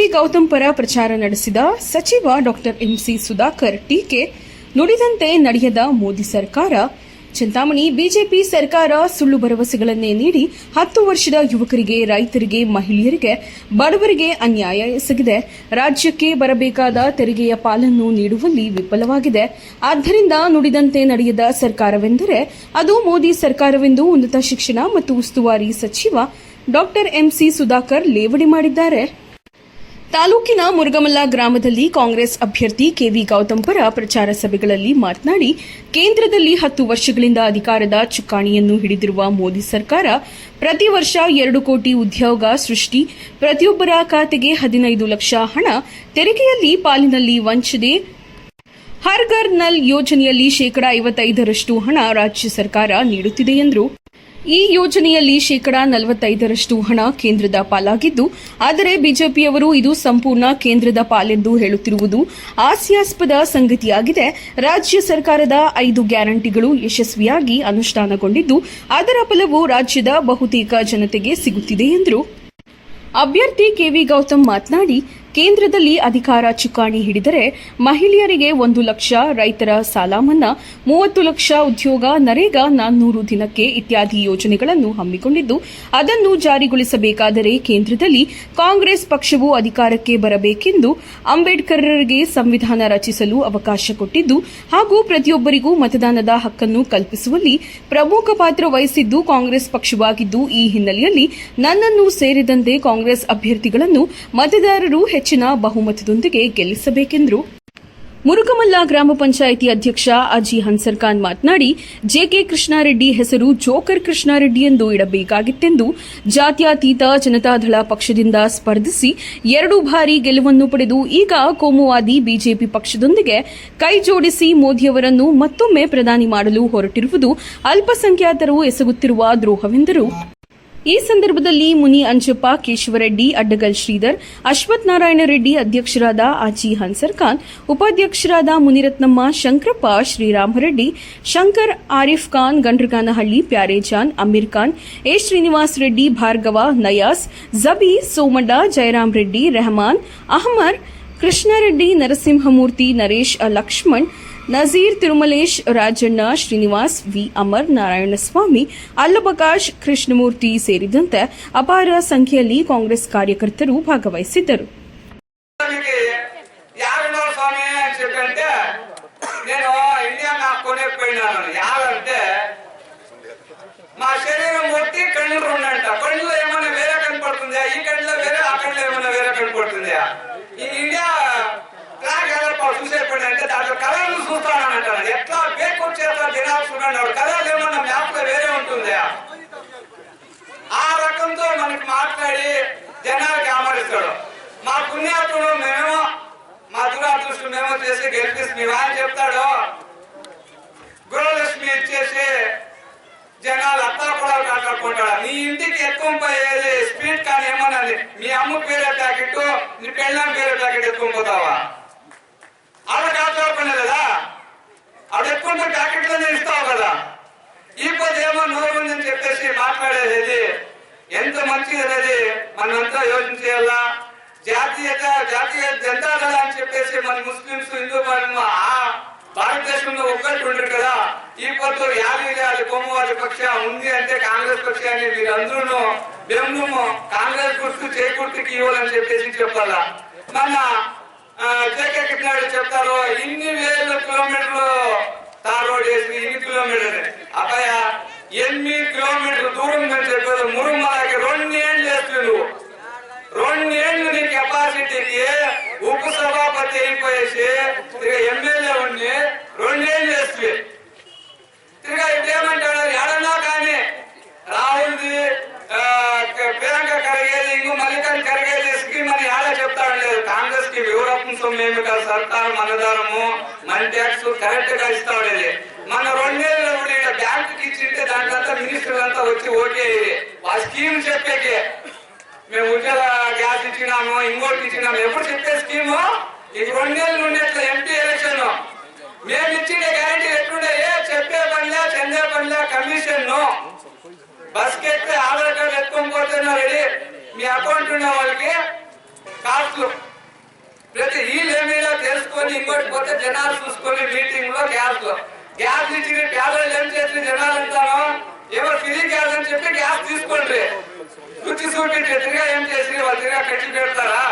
P Gautam ಪರ ಪ್ರಚಾರ ನಡೆಸಿದ ಸಚಿವ ಡಾಕ್ಟರ್ ಎಂಸಿ ಸುಧಾಕರ್ ಟೀಕೆ ನುಡಿದಂತೆ ನಡೆಯದ ಮೋದಿ ಸರ್ಕಾರ. ಚಿಂತಾಮಣಿ, ಬಿಜೆಪಿ ಸರ್ಕಾರ ಸುಳ್ಳು ಭರವಸೆಗಳನ್ನೇ ನೀಡಿ ಹತ್ತು ವರ್ಷದ ಯುವಕರಿಗೆ, ರೈತರಿಗೆ, ಮಹಿಳೆಯರಿಗೆ ಬಡವರಿಗೆ ಅನ್ಯಾಯ ಎಸಗಿದೆ. ರಾಜ್ಯಕ್ಕೆ ಬರಬೇಕಾದ ತೆರಿಗೆಯ ಪಾಲನ್ನು ನೀಡುವಲ್ಲಿ ವಿಫಲವಾಗಿದೆ. ಆದ್ದರಿಂದ ನುಡಿದಂತೆ ನಡೆಯದ ಸರ್ಕಾರವೆಂದರೆ ಅದು ಮೋದಿ ಸರ್ಕಾರವೆಂದು ಉನ್ನತ ಶಿಕ್ಷಣ ಮತ್ತು ಉಸ್ತುವಾರಿ ಸಚಿವ ಡಾಕ್ಟರ್ ಎಂಸಿ ಸುಧಾಕರ್ ಲೇವಡಿ ಮಾಡಿದ್ದಾರೆ. ತಾಲೂಕಿನ ಮುರುಗಮಲ್ಲ ಗ್ರಾಮದಲ್ಲಿ ಕಾಂಗ್ರೆಸ್ ಅಭ್ಯರ್ಥಿ ಕೆವಿ ಗೌತಮ್ ಪರ ಪ್ರಚಾರ ಸಭೆಗಳಲ್ಲಿ ಮಾತನಾಡಿ, ಕೇಂದ್ರದಲ್ಲಿ ಹತ್ತು ವರ್ಷಗಳಿಂದ ಅಧಿಕಾರದ ಚುಕ್ಕಾಣಿಯನ್ನು ಹಿಡಿದಿರುವ ಮೋದಿ ಸರ್ಕಾರ ಪ್ರತಿ ವರ್ಷ ಎರಡು ಕೋಟಿ ಉದ್ಯೋಗ ಸೃಷ್ಟಿ, ಪ್ರತಿಯೊಬ್ಬರ ಖಾತೆಗೆ ಹದಿನೈದು ಲಕ್ಷ ಹಣ ತೆರಿಗೆಯಲ್ಲಿ ಪಾಲಿನಲ್ಲಿ ವಂಚನೆ ಹರ್ ನಲ್ ಯೋಜನೆಯಲ್ಲಿ ಶೇಕಡಾ ಐವತ್ತೈದರಷ್ಟು ಹಣ ರಾಜ್ಯ ಸರ್ಕಾರ ನೀಡುತ್ತಿದೆ ಎಂದರು. ಈ ಯೋಜನೆಯಲ್ಲಿ ಶೇಕಡಾ ನಲವತ್ತೈದರಷ್ಟು ಹಣ ಕೇಂದ್ರದ ಪಾಲಾಗಿದ್ದು, ಆದರೆ ಬಿಜೆಪಿಯವರು ಇದು ಸಂಪೂರ್ಣ ಕೇಂದ್ರದ ಪಾಲೆಂದು ಹೇಳುತ್ತಿರುವುದು ಹಾಸ್ಯಾಸ್ಪದ ಸಂಗತಿಯಾಗಿದೆ. ರಾಜ್ಯ ಸರ್ಕಾರದ ಐದು ಗ್ಯಾರಂಟಿಗಳು ಯಶಸ್ವಿಯಾಗಿ ಅನುಷ್ಠಾನಗೊಂಡಿದ್ದು, ಅದರ ಫಲವು ರಾಜ್ಯದ ಬಹುತೇಕ ಜನತೆಗೆ ಸಿಗುತ್ತಿದೆ ಎಂದರು. ಅಭ್ಯರ್ಥಿ ಕೆವಿ ಗೌತಮ್ ಮಾತನಾಡಿ ಕೇಂದ್ರದಲ್ಲಿ ಅಧಿಕಾರ ಚುಕ್ಕಾಣಿ ಹಿಡಿದರೆ ಮಹಿಳೆಯರಿಗೆ ಒಂದು ಲಕ್ಷ, ರೈತರ ಸಾಲ ಮನ್ನಾ, ಮೂವತ್ತು ಲಕ್ಷ ಉದ್ಯೋಗ, ನರೇಗಾ ನಾನ್ನೂರು ದಿನಕ್ಕೆ ಇತ್ಯಾದಿ ಯೋಜನೆಗಳನ್ನು ಹಮ್ಮಿಕೊಂಡಿದ್ದು, ಅದನ್ನು ಜಾರಿಗೊಳಿಸಬೇಕಾದರೆ ಕೇಂದ್ರದಲ್ಲಿ ಕಾಂಗ್ರೆಸ್ ಪಕ್ಷವು ಅಧಿಕಾರಕ್ಕೆ ಬರಬೇಕೆಂದು ಅಂಬೇಡ್ಕರ್ರಿಗೆ ಸಂವಿಧಾನ ರಚಿಸಲು ಅವಕಾಶ ಕೊಟ್ಟಿದ್ದು, ಹಾಗೂ ಪ್ರತಿಯೊಬ್ಬರಿಗೂ ಮತದಾನದ ಹಕ್ಕನ್ನು ಕಲ್ಪಿಸುವಲ್ಲಿ ಪ್ರಮುಖ ಪಾತ್ರ ವಹಿಸಿದ್ದು ಕಾಂಗ್ರೆಸ್ ಪಕ್ಷವಾಗಿದ್ದು, ಈ ಹಿನ್ನೆಲೆಯಲ್ಲಿ ನನ್ನನ್ನು ಸೇರಿದಂತೆ ಕಾಂಗ್ರೆಸ್ ಅಭ್ಯರ್ಥಿಗಳನ್ನು ಮತದಾರರು ಹೆಚ್ಚಿನ ಬಹುಮತದೊಂದಿಗೆ ಗೆಲ್ಲಿಸಬೇಕೆಂದರು. ಮುರುಗಮಲ್ಲ ಗ್ರಾಮ ಪಂಚಾಯಿತಿ ಅಧ್ಯಕ್ಷ ಅಜಿ ಹನ್ಸರ್ಖಾನ್ ಮಾತನಾಡಿ, ಜೆಕೆ ಕೃಷ್ಣಾರೆಡ್ಡಿ ಹೆಸರು ಜೋಕರ್ ಕೃಷ್ಣಾರೆಡ್ಡಿ ಎಂದು ಇಡಬೇಕಾಗಿತ್ತೆಂದು ಜಾತ್ಯಾತೀತ ಜನತಾದಳ ಪಕ್ಷದಿಂದ ಸ್ಪರ್ಧಿಸಿ ಎರಡು ಬಾರಿ ಗೆಲುವನ್ನು ಪಡೆದು ಈಗ ಕೋಮುವಾದಿ ಬಿಜೆಪಿ ಪಕ್ಷದೊಂದಿಗೆ ಕೈ ಜೋಡಿಸಿ ಮೋದಿಯವರನ್ನು ಮತ್ತೊಮ್ಮೆ ಪ್ರಧಾನಿ ಮಾಡಲು ಹೊರಟಿರುವುದು ಅಲ್ಪಸಂಖ್ಯಾತರು ಎಸಗುತ್ತಿರುವ ದ್ರೋಹವೆಂದರು. ಈ ಸಂದರ್ಭದಲ್ಲಿ ಮುನಿ ಅಂಜಪ್ಪ ಕೇಶವರೆಡ್ಡಿ ಅಡ್ಡಗಲ್ ಶ್ರೀಧರ್ ಅಶ್ವಥ್ ನಾರಾಯಣ ರೆಡ್ಡಿ ಅಧ್ಯಕ್ಷರಾದ ಆಜಿ ಹನ್ಸರ್ ಖಾನ್ ಉಪಾಧ್ಯಕ್ಷರಾದ ಮುನಿರತ್ನಮ್ಮ ಶಂಕರಪ್ಪ ಶ್ರೀರಾಮರೆಡ್ಡಿ ಶಂಕರ್ ಆರಿಫ್ ಖಾನ್ ಗಂಡ್ರಗಾನಹಳ್ಳಿ ಪ್ಯಾರೇಜಾನ್ ಅಮೀರ್ ಖಾನ್ ಎ ಶ್ರೀನಿವಾಸ್ ರೆಡ್ಡಿ ಭಾರ್ಗವ ನಯಾಸ್ ಜಬಿ ಸೋಮಣ್ಣ ಜಯರಾಮ್ ರೆಡ್ಡಿ ರೆಹಮಾನ್ ಅಹಮರ್ ಕೃಷ್ಣಾರೆಡ್ಡಿ ನರಸಿಂಹಮೂರ್ತಿ ನರೇಶ್ ಲಕ್ಷ್ಮಣ್ ನಜೀರ್ ತಿರುಮಲೇಶ್ ರಾಜಣ್ಣ ಶ್ರೀನಿವಾಸ್ ವಿ ಅಮರ್ ನಾರಾಯಣಸ್ವಾಮಿ ಅಲ್ಲಬಕಾಶ್ ಕೃಷ್ಣಮೂರ್ತಿ ಸೇರಿದಂತೆ ಅಪಾರ ಸಂಖ್ಯೆಯಲ್ಲಿ ಕಾಂಗ್ರೆಸ್ ಕಾರ್ಯಕರ್ತರು ಭಾಗವಹಿಸಿದ್ದರು స్వామికి యాభై స్వామి అని చెప్పంటే నేను ఇండియా నాకు కొనేకపోయినాను యావంటే మా శరీరం ఒట్టి కళ్ళు రెండంట కళ్ళులో ఏమైనా వేరే కనపడుతుందా ఈ కళ్ళలో వేరే ఆ కళ్ళలో ఏమైనా వేరే కనపడుతుందా ఈ ఇండియా ఫ్లాగ్ ఎలా చూసేపడి అంటే దాంట్లో కలర్లు చూస్తానని ఎట్లా పేకొచ్చేస్తా జనాలు చూడండి కలర్లు ఏమన్నా మ్యాప్లో వేరే ఉంటుందా? ఆ రకంతో మనకి మాట్లాడి జనాలకి ఆమరిస్తాడు. మా పుణ్యాత్ముడు మేము మా దురాదృష్టం మేము చేసి గెలిపిస్తుంది ఆయన చెప్తాడు గృహలక్ష్మి ఇచ్చేసి జనాలు అత్తా కూడా కాట్లాడుకుంటాడు నీ ఇంటికి ఎక్కువ పోయేది స్పీడ్ కానీ ఏమన్నది మీ అమ్మ పేరే ప్యాకెట్ నీ పెళ్ళం పేరే ప్యాకెట్ ఎత్తుకొని పోతావా ఆడ కదా? ఆడ ఎక్కువ ప్యాకెట్లోనే ఇస్తావు కదా? ఈ పది ఏమో నూరు మంది అని చెప్పేసి మాట్లాడేది ఎంత మంచిది అనేది మనమంతా యోచన చేయాలా జాతీయత జాతీయ జనతా దళ అని చెప్పేసి మన ముస్లింస్ హిందూ మనం ఆ భారతదేశంలో ఒక్కటి ఉండరు కదా? ఈ పొద్దు యాభై యాభై కోమవారి పక్ష ఉంది అంటే కాంగ్రెస్ పక్షాన్ని మీరు అందరూ మేము కాంగ్రెస్ గుర్తు చేకూర్తికి ఇవ్వాలని చెప్పేసి చెప్పాలా? మన జగన్ కిట్నాడు చెప్తారు ఇన్ని వేల కిలోమీటర్లు తార్ రోడ్ వేసి ఇన్ని కిలోమీటర్లు. అబ్బాయ ఎనిమిది కిలోమీటర్ల దూరం అని చెప్పేది మురుమలకి రెండేళ్ళు వేస్తుంది నువ్వు రెండేళ్ళు నీ కెపాసిటీకి ఉప సభాపతి అయిపోయేసి తిరిగి ఎమ్మెల్యే ఉండి రెండేళ్ళు వేస్తుంది తిరిగా ఇదేమంటాడు ఎడన్నా కానీ రాహుల్ది ఆ, ప్రియాంక కరిగేది ఇంకో మల్లికన్ కరిగేది స్కీమ్ అని ఆడ చెప్తాడు లేదు కాంగ్రెస్ కి వివరత్న సర్కారు మనదారము మన ట్యాక్స్ కరెక్ట్గా ఇస్తాడు మన రెండేళ్ళు కూడా ఈడ బ్యాంకుకి ఇచ్చింటే దాంట్లో మినిస్టర్ అంతా వచ్చి ఓకే ఆ స్కీమ్ చెప్పేకి. మేము ఉద్యోగ గ్యాస్ ఇచ్చినాము ఇంకోటి ఇచ్చినాము. ఎప్పుడు చెప్పే స్కీము ఈ రెండేళ్ళు ఉండేట్లా ఎంపీ ఎలక్షన్ మేము ఇచ్చిన గ్యారంటీ ఎట్లుండే? చెప్పే పనిలే చందే పనిలే కమిషన్ బస్కి ఎక్కితే ఆధార్ కార్డు ఎత్తుకొని పోతున్నా రెడీ. మీ అకౌంట్ ఉన్న వాళ్ళకి కాస్ట్లు. ప్రతి వీళ్ళు తెలుసుకొని ఇంకోటి పోతే జనాలు చూసుకొని మీటింగ్లో గ్యాస్లో. గ్యాస్ ఇచ్చి పేదలు ఏం చేసి జనాలు అంటాను ఎవరు ఫ్రీ గ్యాస్ అని చెప్పి గ్యాస్ తీసుకోండి రుచి చూపించి తిరిగా ఏం చేసి వాళ్ళు తిరిగా కట్టి పెడతారా?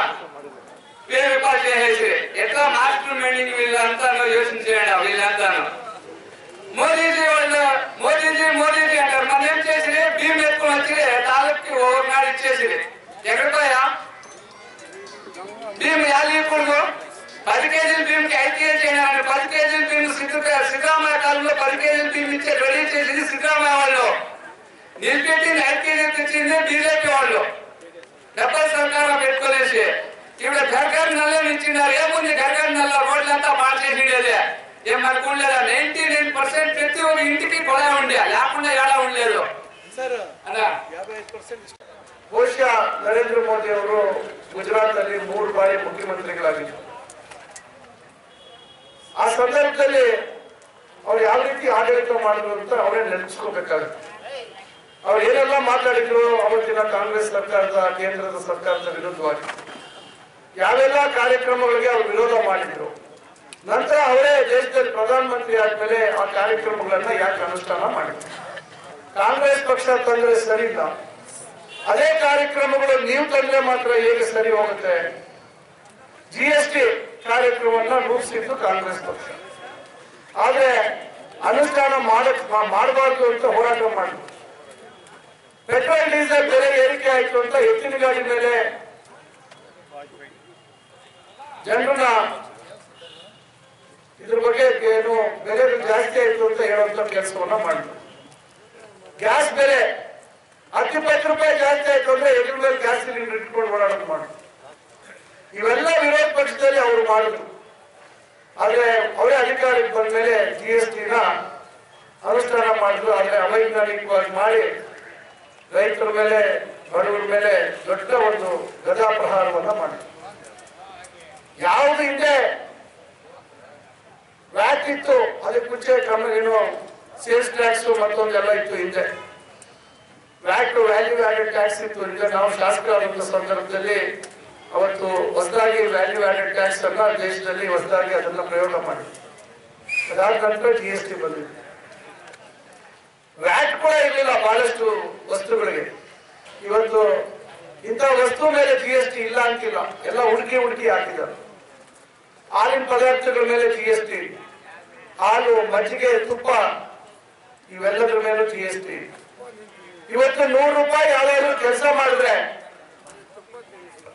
సిద్ధరామయ్య కాలంలో పది కేజీల భీమ్ ఇచ్చే రెడీ చేసింది సిద్ధరామయ్య వాళ్ళు నిలిపెట్టింది ఐదు కేజీలు తెచ్చింది బీజేపీ వాళ్ళు డెబ్బై సర్కారం పెట్టుకోలేసి ఇప్పుడు గర్గర్ నల్ల ఇచ్చినారు ఏముంది గర్గర్ నల్ల రోడ్లంతా మార్చేసిండేది ఏం మనకు ఉండలేదా నైన్టీ నైన్ పర్సెంట్ ప్రతి ఒక్క ఇంటికి కొల ఉండే లేకుండా ఏడా ఉండలేదు అలా ಬಹುಶಃ ನರೇಂದ್ರ ಮೋದಿ ಅವರು ಗುಜರಾತ್ ಅಲ್ಲಿ ಮೂರು ಬಾರಿ ಮುಖ್ಯಮಂತ್ರಿಗಳಾಗಿದ್ದರು ಆ ಸಂದರ್ಭದಲ್ಲಿ ಅವ್ರು ಯಾವ ರೀತಿ ಆಡಳಿತ ಮಾಡಿದ್ರು ಅಂತ ಅವರೇ ನೆನಪಿಸ್ಕೋಬೇಕಾಗುತ್ತೆ ಅವ್ರು ಏನೆಲ್ಲ ಮಾತಾಡಿದ್ರು, ಅವತ್ತಿನ ಕಾಂಗ್ರೆಸ್ ಸರ್ಕಾರದ, ಕೇಂದ್ರದ ಸರ್ಕಾರದ ವಿರುದ್ಧವಾಗಿ. ಯಾವೆಲ್ಲ ಕಾರ್ಯಕ್ರಮಗಳಿಗೆ ಅವ್ರು ವಿರೋಧ ಮಾಡಿದ್ರು. ನಂತರ ಅವರೇ ದೇಶದಲ್ಲಿ ಪ್ರಧಾನಮಂತ್ರಿ ಆದ್ಮೇಲೆ ಆ ಕಾರ್ಯಕ್ರಮಗಳನ್ನ ಯಾಕೆ ಅನುಷ್ಠಾನ ಮಾಡಿದ್ರು. ಕಾಂಗ್ರೆಸ್ ಪಕ್ಷ ತಂದ್ರೆ ಸರಿ ಇಲ್ಲ ಅದೇ ಕಾರ್ಯಕ್ರಮಗಳು ನೀವು ತಂದ್ರೆ ಮಾತ್ರ ಹೇಗೆ ಸರಿ ಹೋಗುತ್ತೆ. ಜಿ ಎಸ್ ಟಿ ಕಾರ್ಯಕ್ರಮವನ್ನ ರೂಪಿಸಿದ್ದು ಕಾಂಗ್ರೆಸ್ ಪಕ್ಷ. ಆದ್ರೆ ಅನುಷ್ಠಾನ ಮಾಡಕ್ ಮಾಡಬಾರ್ದು ಅಂತ ಹೋರಾಟ ಮಾಡಿದ್ರು ಪೆಟ್ರೋಲ್, ಡೀಸೆಲ್ ಬೆಲೆ ಏರಿಕೆ ಆಯ್ತು ಅಂತ ಎತ್ತಿನ ಗಾಡಿ ಮೇಲೆ ಜನರನ್ನ ಇದ್ರ ಬಗ್ಗೆ ಏನು ಬೆಲೆ ಜಾಸ್ತಿ ಆಯ್ತು ಅಂತ ಹೇಳುವಂತ ಕೆಲಸವನ್ನ ಮಾಡಿದ್ರು. ಗ್ಯಾಸ್ ಬೆಲೆ ಹತ್ತಿಪ್ಪತ್ತು ರೂಪಾಯಿ ಜಾಸ್ತಿ ಆಯ್ತು ಅಂದ್ರೆ ಎದುರು ಮೇಲೆ ಗ್ಯಾಸ್ ಸಿಲಿಂಡರ್ ಇಟ್ಕೊಂಡು ಹೋರಾಟ ಮಾಡಿದ್ರು. ಇವೆಲ್ಲ ವಿರೋಧ ಪಕ್ಷದಲ್ಲಿ ಅವರು ಮಾಡಿದ್ರು. ಆದ್ರೆ ಅವರೇ ಅಧಿಕಾರಕ್ಕೆ ಬಂದ ಮೇಲೆ ಜಿ ಎಸ್ ಟಿನ ಅನುಷ್ಠಾನ ಮಾಡಿದ್ರು. ಆದರೆ ಅವೈಜ್ಞಾನಿಕವಾಗಿ ಮಾಡಿ ರೈತರ ಮೇಲೆ, ಬಡವರ ಮೇಲೆ ದೊಡ್ಡ ಒಂದು ಗದಾ ಪ್ರಹಾರವನ್ನ ಮಾಡಿದ್ರು. ಯಾವುದು ಹಿಂದೆ ವ್ಯಾಟ್ ಇತ್ತು. ಅದಕ್ಕೆ ಮುಂಚೆ ಕ್ರಮ ಏನು ಸೇಲ್ಸ್ ಟ್ಯಾಕ್ಸ್ ಮತ್ತೊಂದೆಲ್ಲ ಇತ್ತು ಹಿಂದೆ. ವ್ಯಾಟ್ ವ್ಯಾಲ್ಯೂ ಆಡೆಡ್ ಟ್ಯಾಕ್ಸ್ ಇತ್ತು. ಈಗ ನಾವು ಶಾಸಕರಾದಂತ ಸಂದರ್ಭದಲ್ಲಿ ಅವತ್ತು ಹೊಸದಾಗಿ ವ್ಯಾಲ್ಯೂ ಆಡೆಡ್ ಟ್ಯಾಕ್ಸ್ ಅನ್ನ ದೇಶದಲ್ಲಿ ಹೊಸದಾಗಿ ಅದನ್ನ ಪ್ರಯೋಗ ಮಾಡಿ. ಅದಾದ ನಂತರ ಜಿ ಎಸ್ ಟಿ ಬಂದಿದೆ. ವ್ಯಾಟ್ ಕೂಡ ಇರಲಿಲ್ಲ ಬಹಳಷ್ಟು ವಸ್ತುಗಳಿಗೆ. ಇವತ್ತು ಇಂಥ ವಸ್ತು ಮೇಲೆ ಜಿ ಎಸ್ ಟಿ ಇಲ್ಲ ಅಂತಿಲ್ಲ. ಎಲ್ಲ ಹುಡುಕಿ ಹುಡುಕಿ ಹಾಕಿದ್ದಾರೆ. ಹಾಲಿನ ಪದಾರ್ಥಗಳ ಮೇಲೆ ಜಿ ಎಸ್ ಟಿ ಹಾಲು, ಮಜ್ಜಿಗೆ, ತುಪ್ಪ, ಇವೆಲ್ಲದರ ಮೇಲೂ ಜಿ ಎಸ್ ಟಿ ಇವತ್ತು ನೂರು ರೂಪಾಯಿ ಯಾವ್ದಾದ್ರು ಕೆಲಸ ಮಾಡಿದ್ರೆ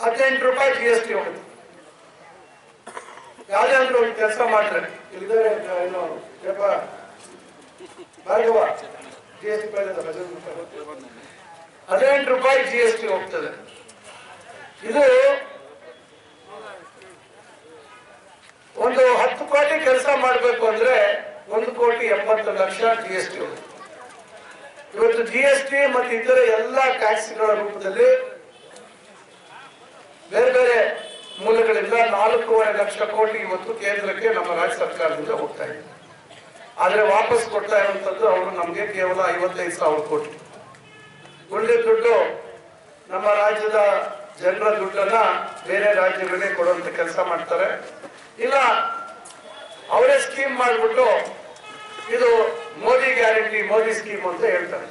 ಹದಿನೆಂಟು ರೂಪಾಯಿ ಜಿ ಎಸ್ ಟಿ ಹೋಗುತ್ತೆ. ಯಾವ್ದಾದ್ರು ಒಂದು ಕೆಲಸ ಮಾಡ್ರೆ ಇಲ್ಲಿದ್ದಾರೆ ಏನು ಭಾರ್ಗವ ಜಿ ಹದಿನೆಂಟು ರೂಪಾಯಿ ಜಿ ಎಸ್ ಟಿ ಹೋಗ್ತದೆ. ಇದು ಒಂದು ಹತ್ತು ಕೋಟಿ ಕೆಲಸ ಮಾಡಬೇಕು ಅಂದ್ರೆ ಒಂದು ಕೋಟಿ ಎಪ್ಪತ್ತು ಲಕ್ಷ ಜಿ ಎಸ್ ಟಿ ಇವತ್ತು ಜಿ ಎಸ್ ಟಿ ಮತ್ತೆ ಇತರ ಎಲ್ಲ ಟ್ಯಾಕ್ಸ್ಗಳ ರೂಪದಲ್ಲಿ ಬೇರೆ ಬೇರೆ ಮೂಲಗಳಿಂದ ನಾಲ್ಕೂವರೆ ಲಕ್ಷ ಕೋಟಿ ಇವತ್ತು ಕೇಂದ್ರಕ್ಕೆ ನಮ್ಮ ರಾಜ್ಯ ಸರ್ಕಾರದಿಂದ ಹೋಗ್ತಾ ಇದೆ. ಆದ್ರೆ ವಾಪಸ್ ಕೊಡ್ತಾ ಇರುವಂತದ್ದು ಅವರು ನಮಗೆ ಕೇವಲ ಐವತ್ತೈದು ಸಾವಿರ ಕೋಟಿ. ಉಳಿದ ದುಡ್ಡು ನಮ್ಮ ರಾಜ್ಯದ ಜನರ ದುಡ್ಡನ್ನ ಬೇರೆ ರಾಜ್ಯಗಳಿಗೆ ಕೊಡುವಂತ ಕೆಲಸ ಮಾಡ್ತಾರೆ. ಇಲ್ಲ, ಅವರೇ ಸ್ಕೀಮ್ ಮಾಡಿಬಿಟ್ಟು ಇದು ಮೋದಿ ಗ್ಯಾರಂಟಿ, ಮೋದಿ ಸ್ಕೀಮ್ ಅಂತ ಹೇಳ್ತಾರೆ.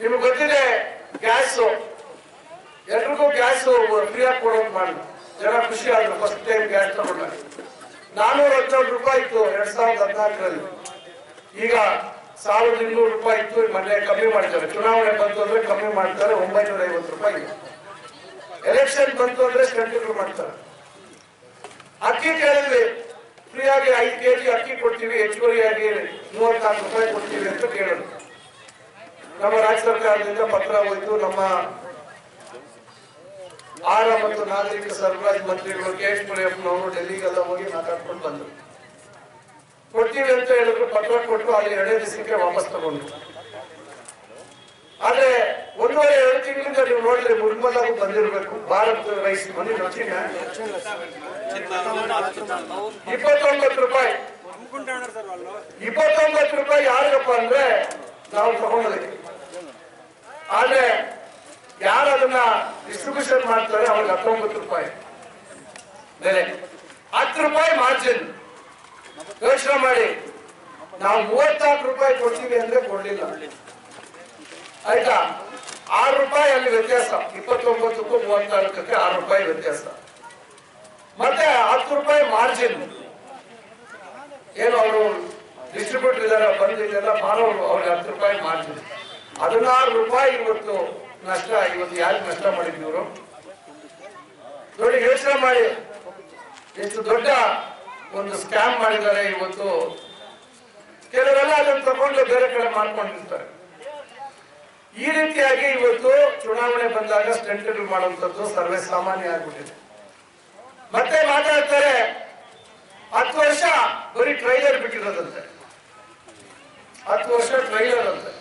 ನಿಮ್ಗೆ ಗೊತ್ತಿದೆ, ಗ್ಯಾಸ್ ಎಲ್ರಿಗೂ ಗ್ಯಾಸ್ ಫ್ರೀಯಾಗಿ ಕೊಡೋದು ಮಾಡಿ. ಜನ ಖುಷಿ ಆದ್ರು ಫಸ್ಟ್ ಟೈಮ್ ಗ್ಯಾಸ್ ತಗೊಂಡ್ರೆ. ನಾನೂರ ಹದಿನೇಳು ರೂಪಾಯಿ ಇತ್ತು ಎರಡ್ ಸಾವಿರದ ಹದಿನಾಲ್ಕರಲ್ಲಿ. ಈಗ ಸಾವಿರದ ಇನ್ನೂರು ರೂಪಾಯಿ ಇತ್ತು ಮೊನ್ನೆ ಕಮ್ಮಿ ಮಾಡಿದ್ದಾರೆ ಚುನಾವಣೆ ಬಂತು ಅಂದ್ರೆ ಕಮ್ಮಿ ಮಾಡ್ತಾರೆ ಒಂಬೈನೂರ ಐವತ್ತು ರೂಪಾಯಿ. ಎಲೆಕ್ಷನ್ ಬಂತು ಅಂದ್ರೆ ಕಂಟಿನ್ಯೂ ಮಾಡ್ತಾರೆ. ಅಕ್ಕಿ ಕೇಳಿದ್ವಿ ಫ್ರೀಯಾಗಿ ಐದು ಕೆ ಜಿ ಅಕ್ಕಿ ಕೊಡ್ತೀವಿ ಹೆಚ್ಚುವರಿಯಾಗಿ ಮೂವತ್ನಾಲ್ಕು ರೂಪಾಯಿ ಕೊಡ್ತೀವಿ ಅಂತ ಕೇಳಿದ್ರು. ನಮ್ಮ ರಾಜ್ಯ ಸರ್ಕಾರದಿಂದ ಪತ್ರ ಹೋಯ್ತು, ನಮ್ಮ ಆಹಾರ ಮತ್ತು ನಾಗರಿಕ ಸರಬರಾಜು ಮಂತ್ರಿಗಳು ಕೆ ಎಸ್ ಮುನಿಯಪ್ಪನವರು ಡೆಲ್ಲಿಗೆಲ್ಲ ಹೋಗಿ ಮಾತಾಡ್ಕೊಂಡು ಬಂದರು. ಕೊಡ್ತೀವಿ ಅಂತ ಹೇಳಿದ್ರು, ಪತ್ರ ಕೊಟ್ಟು ಅಲ್ಲಿ ಎರಡೇ ದಿವಸಕ್ಕೆ ವಾಪಸ್ ತಗೊಂಡ್ರು. ಆದ್ರೆ ಒಂದೂವರೆ, ಎರಡು ತಿಂಗಳಿಂದ ನೀವು ನೋಡಿದ್ರೆ ಮುರ್ಮಲಾಗೂ ಬಂದಿರಬೇಕು. ಭಾರತ್ ರೈಸ್ ಚಿನ್ನ ಇಪ್ಪತ್ತೊಂಬತ್ತು ರೂಪಾಯಿ. ಇಪ್ಪತ್ತೊಂಬತ್ತು ರೂಪಾಯಿ ಯಾರಿಗಪ್ಪ ಅಂದ್ರೆ ನಾವು ತಗೊಂಡಿದ್ದೀವಿ. ಆದ್ರೆ ಯಾರು ಅದನ್ನ ಡಿಸ್ಟ್ರಿಬ್ಯೂಷನ್ ಮಾಡ್ತಾರೆ, ಅವ್ರಿಗೆ ಹತ್ತೊಂಬತ್ತು ರೂಪಾಯಿ. ಬೆಲೆ ಹತ್ತು ರೂಪಾಯಿ ಮಾರ್ಜಿನ್ ಯೋಚನೆ ಮಾಡಿ. ನಾವು ಮೂವತ್ನಾಲ್ಕು ರೂಪಾಯಿ ಕೊಡ್ತೀವಿ ಅಂದ್ರೆ ಕೊಡ್ಲಿಲ್ಲ. ಆಯ್ತಾ? ಆರು ರೂಪಾಯಿ ಅಲ್ಲಿ ವ್ಯತ್ಯಾಸ. ಇಪ್ಪತ್ತೊಂಬತ್ತಕ್ಕೂ ಮೂವತ್ನಾಲ್ಕಕ್ಕೆ ಆರು ರೂಪಾಯಿ ವ್ಯತ್ಯಾಸ. ಮತ್ತೆ ಹತ್ತು ರೂಪಾಯಿ ಮಾರ್ಜಿನ್ ಏನು ಅವರು ಡಿಸ್ಟ್ರಿಬ್ಯೂಟರ್ ಇದಾರೆ ಬಂದಿದ್ದೆಲ್ಲ ಮಾರೋರು ಅವ್ರಿಗೆ ಹತ್ತು ರೂಪಾಯಿ ಮಾರ್ಜಿನ್ ಹದಿನಾರು ರೂಪಾಯಿ ಇವತ್ತು ನಷ್ಟ, ಇವತ್ತು ಯಾರಿಗೆ ನಷ್ಟ ಮಾಡಿದ್ವಿ ಇವರು? ನೋಡಿ, ಯೋಚನೆ ಮಾಡಿ. ಎಷ್ಟು ದೊಡ್ಡ ಒಂದು ಸ್ಕ್ಯಾಮ್ ಮಾಡಿದ್ದಾರೆ ಇವತ್ತು. ಕೆಲವರೆಲ್ಲ ಅದನ್ನು ತಗೊಂಡು ಬೇರೆ ಕಡೆ ಮಾಡ್ಕೊಂಡಿರ್ತಾರೆ. ಈ ರೀತಿಯಾಗಿ ಇವತ್ತು ಚುನಾವಣೆ ಬಂದಾಗ ಸ್ಟಂಟ್ಗಳು ಮಾಡುವಂಥದ್ದು ಸರ್ವೇ ಸಾಮಾನ್ಯ ಆಗ್ಬಿಟ್ಟಿದೆ. ಮತ್ತೆ ಮಾತಾಡ್ತಾರೆ, ಹತ್ತು ವರ್ಷ ಬರೀ ಟ್ರೈಲರ್ ಬಿಟ್ಟಿರೋದಂತೆ. ಹತ್ತು ವರ್ಷ ಟ್ರೈಲರ್ ಅಂತೆ.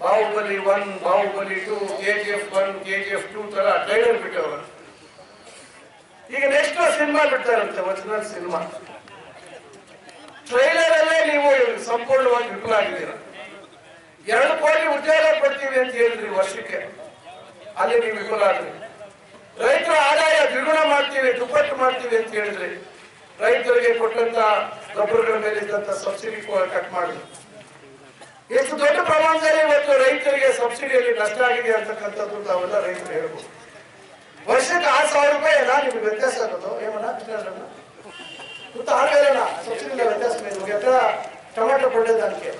Baahubali one Baahubali two K G F one K G F two ತರ ಟ್ರೈಲರ್ ಬಿಟ್ಟವರು ಈಗ ನೆಕ್ಸ್ಟ್ ಸಿನಿಮಾ ಬಿಡ್ತಾರಂತೆ ಒರಿಜಿನಲ್ ಸಿನಿಮಾ ಟ್ರೈಲರ್ ಅಲ್ಲೇ ನೀವು ಸಂಪೂರ್ಣವಾಗಿ ವಿಫಲ ಆಗಿದ್ದೀರ? ಎರಡು ಕೋಟಿ ಉದ್ಯೋಗ ಕೊಡ್ತೀವಿ ಅಂತ ಹೇಳಿದ್ರಿ ವರ್ಷಕ್ಕೆ. ಅಲ್ಲಿ ನೀವು ವಿಫಲ ಆದ್ರಿ. ರೈತರ ಆದಾಯ ದ್ವಿಗುಣ ಮಾಡ್ತೀವಿ, ದುಪ್ಪಟ್ಟು ಮಾಡ್ತೀವಿ ಅಂತ ಹೇಳಿದ್ರಿ. ರೈತರಿಗೆ ಕೊಟ್ಟಂತ ಗೊಬ್ಬರಗಳ ಮೇಲೆ ಇದ್ದಂತ ಸಬ್ಸಿಡಿ ಕಟ್ ಮಾಡಿದ್ರಿ. ಎಷ್ಟು ದೊಡ್ಡ ಪ್ರಮಾಣದಲ್ಲಿ ಇವತ್ತು ರೈತರಿಗೆ ಸಬ್ಸಿಡಿಯಲ್ಲಿ ನಷ್ಟ ಆಗಿದೆ ಅಂತಕ್ಕಂಥದ್ದು ತಾವೆಲ್ಲ ರೈತರು ಹೇಳ್ಬೋದು. ವರ್ಷಕ್ಕೆ ಆರು ಸಾವಿರ ರೂಪಾಯಿ ಅಲ್ಲ, ನಿಮ್ಗೆ ವ್ಯತ್ಯಾಸ ಆಗೋದು ಏಮಣ್ಣ ಬೇರೆನಾ ಸಬ್ಸಿಡಿ ವ್ಯತ್ಯಾಸ ಎತ್ತರ ಟೊಮೆಟೊ ಕೊಡೋದಕ್ಕೆ